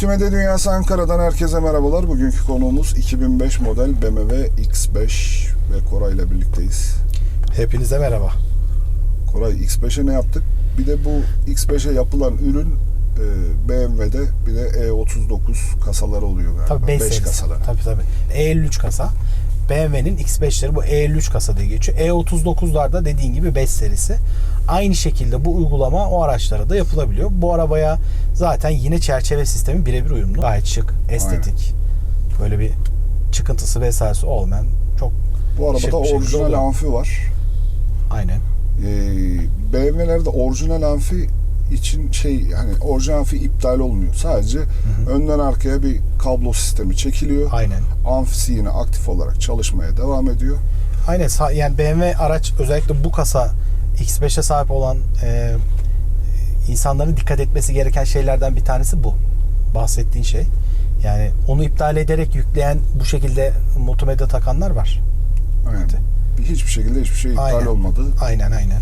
Multimedya Dünyası Ankara'dan herkese merhabalar. Bugünkü konuğumuz 2005 model BMW X5 ve Koray ile birlikteyiz. Hepinize merhaba. Koray X5'e ne yaptık? Bir de bu X5'e yapılan ürün e, BMW'de bir de E39 kasaları oluyor galiba. Tabii 5 5 serisi. kasaları. Tabii tabii. E53 kasa. BMW'nin X5'leri bu E53 kasa diye geçiyor. E39'larda dediğin gibi 5 serisi. Aynı şekilde bu uygulama o araçlara da yapılabiliyor. Bu arabaya zaten yine çerçeve sistemi birebir uyumlu. Gayet şık, estetik. Böyle bir çıkıntısı vesairesi olmayan çok Bu arabada şekilde orijinal amfi var. Aynen. Ee, BMW'lerde orijinal amfi için şey yani orijinal amfi iptal olmuyor. Sadece önden arkaya bir kablo sistemi çekiliyor. Aynen. Amfisi yine aktif olarak çalışmaya devam ediyor. Aynen yani BMW araç özellikle bu kasa X5'e sahip olan e, insanların dikkat etmesi gereken şeylerden bir tanesi bu. Bahsettiğin şey. Yani onu iptal ederek yükleyen bu şekilde multimedya takanlar var. Aynen. Bir- Hiçbir şekilde hiçbir şey iptal Aynen. olmadı. Aynen aynen.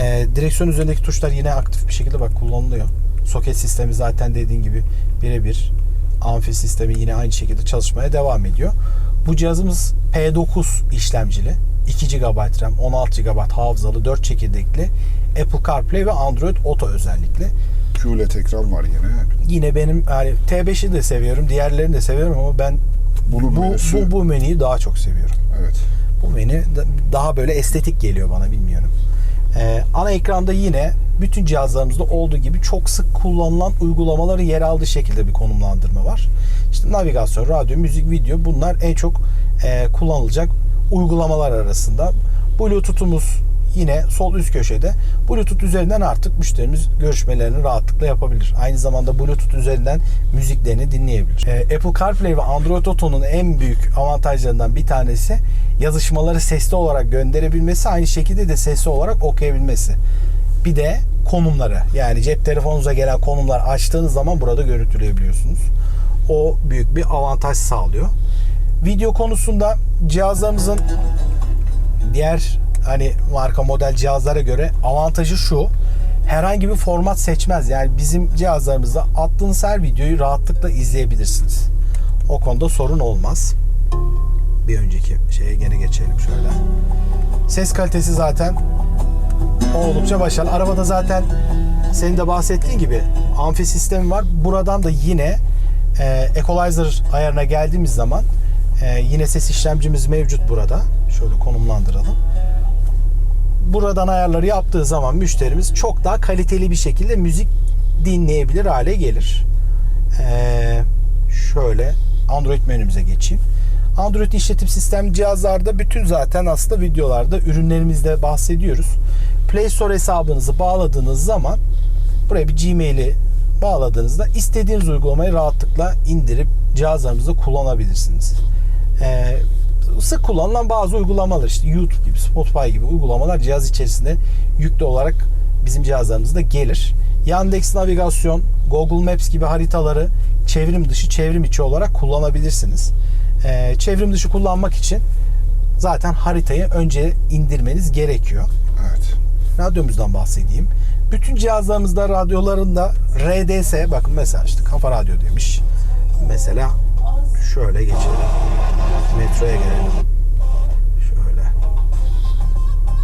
E, direksiyon üzerindeki tuşlar yine aktif bir şekilde bak kullanılıyor. Soket sistemi zaten dediğin gibi birebir. Amfi sistemi yine aynı şekilde çalışmaya devam ediyor. Bu cihazımız P9 işlemcili. 2 GB RAM, 16 GB hafızalı, 4 çekirdekli. Apple CarPlay ve Android Auto özellikle. QLED ekran var yine. Yine benim yani T5'i de seviyorum, diğerlerini de seviyorum ama ben Bunun bu, menüsü- bu, bu menüyü daha çok seviyorum. Evet. Bu menü da- daha böyle estetik geliyor bana bilmiyorum. Ee, ana ekranda yine bütün cihazlarımızda olduğu gibi çok sık kullanılan uygulamaları yer aldığı şekilde bir konumlandırma var. İşte navigasyon, radyo, müzik, video bunlar en çok e, kullanılacak uygulamalar arasında. Bluetooth'umuz yine sol üst köşede. Bluetooth üzerinden artık müşterimiz görüşmelerini rahatlıkla yapabilir. Aynı zamanda Bluetooth üzerinden müziklerini dinleyebilir. Ee, Apple CarPlay ve Android Auto'nun en büyük avantajlarından bir tanesi yazışmaları sesli olarak gönderebilmesi, aynı şekilde de sesli olarak okuyabilmesi. Bir de konumları yani cep telefonunuza gelen konumlar açtığınız zaman burada görüntüleyebiliyorsunuz. O büyük bir avantaj sağlıyor. Video konusunda cihazlarımızın diğer hani marka model cihazlara göre avantajı şu. Herhangi bir format seçmez. Yani bizim cihazlarımızda attığınız her videoyu rahatlıkla izleyebilirsiniz. O konuda sorun olmaz. Bir önceki şeye gene geçelim şöyle. Ses kalitesi zaten oldukça başarılı. Arabada zaten senin de bahsettiğin gibi amfi sistemi var. Buradan da yine e, equalizer ayarına geldiğimiz zaman e, yine ses işlemcimiz mevcut burada. Şöyle konumlandıralım. Buradan ayarları yaptığı zaman müşterimiz çok daha kaliteli bir şekilde müzik dinleyebilir hale gelir. E, şöyle Android menümüze geçeyim. Android işletim sistem cihazlarda bütün zaten aslında videolarda ürünlerimizde bahsediyoruz. Play Store hesabınızı bağladığınız zaman buraya bir Gmail'i bağladığınızda istediğiniz uygulamayı rahatlıkla indirip cihazlarınızda kullanabilirsiniz. Ee, sık kullanılan bazı uygulamalar işte YouTube gibi, Spotify gibi uygulamalar cihaz içerisinde yüklü olarak bizim cihazlarımızda gelir. Yandex navigasyon, Google Maps gibi haritaları çevrim dışı, çevrim içi olarak kullanabilirsiniz. Ee, çevrim dışı kullanmak için zaten haritayı önce indirmeniz gerekiyor. Evet. Radyomuzdan bahsedeyim. Bütün cihazlarımızda radyolarında RDS bakın mesela işte kafa radyo demiş. Mesela şöyle geçelim. Metroya gelelim. Şöyle.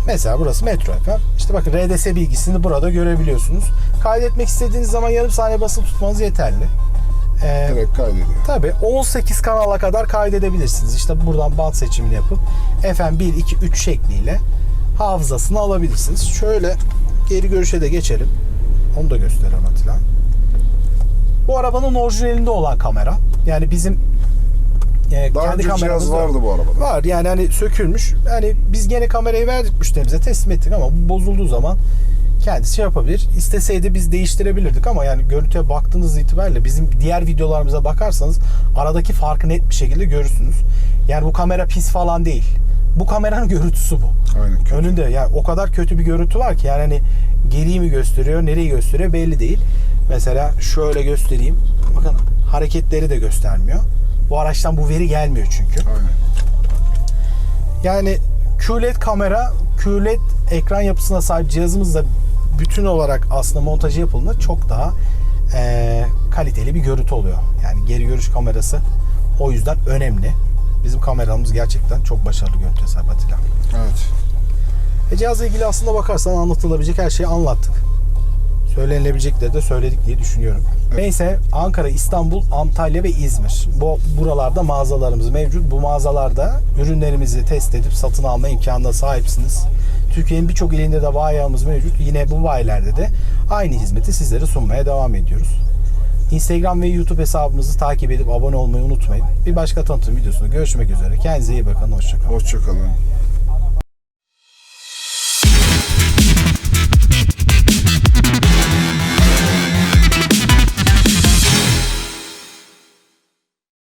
Mesela burası Metro FM. İşte bakın RDS bilgisini burada görebiliyorsunuz. Kaydetmek istediğiniz zaman yarım saniye basılı tutmanız yeterli. Ee, Direkt kaydediyor. Tabii 18 kanala kadar kaydedebilirsiniz. İşte buradan band seçimini yapıp FM 1, 2, 3 şekliyle hafızasını alabilirsiniz. Şöyle geri görüşe de geçelim. Onu da gösterelim Atilla. Bu arabanın orijinalinde olan kamera. Yani bizim e, Daha kendi önce cihaz vardı bu arabada. Var yani hani sökülmüş. Yani biz gene kamerayı verdik müşterimize teslim ettik ama bu bozulduğu zaman kendisi şey yapabilir. İsteseydi biz değiştirebilirdik ama yani görüntüye baktığınız itibariyle bizim diğer videolarımıza bakarsanız aradaki farkı net bir şekilde görürsünüz. Yani bu kamera pis falan değil. Bu kameranın görüntüsü bu. Aynen. kötü. Önünde yani o kadar kötü bir görüntü var ki yani hani geriyi mi gösteriyor, nereyi gösteriyor belli değil. Mesela şöyle göstereyim. Bakın hareketleri de göstermiyor. Bu araçtan bu veri gelmiyor çünkü. Aynen. Yani QLED kamera, QLED ekran yapısına sahip cihazımızla bütün olarak aslında montajı yapıldığında çok daha eee kaliteli bir görüntü oluyor. Yani geri görüş kamerası o yüzden önemli. Bizim kameramız gerçekten çok başarılı görüntü Serhat Atilla. Evet. E cihazla ilgili aslında bakarsan anlatılabilecek her şeyi anlattık. Söylenilebilecekleri de söyledik diye düşünüyorum. Neyse Ankara, İstanbul, Antalya ve İzmir. Bu buralarda mağazalarımız mevcut. Bu mağazalarda ürünlerimizi test edip satın alma imkanına sahipsiniz. Türkiye'nin birçok ilinde de bayağımız mevcut. Yine bu bayilerde de aynı hizmeti sizlere sunmaya devam ediyoruz. Instagram ve YouTube hesabımızı takip edip abone olmayı unutmayın. Bir başka tanıtım videosunda görüşmek üzere. Kendinize iyi bakın. Hoşçakalın. Hoşçakalın.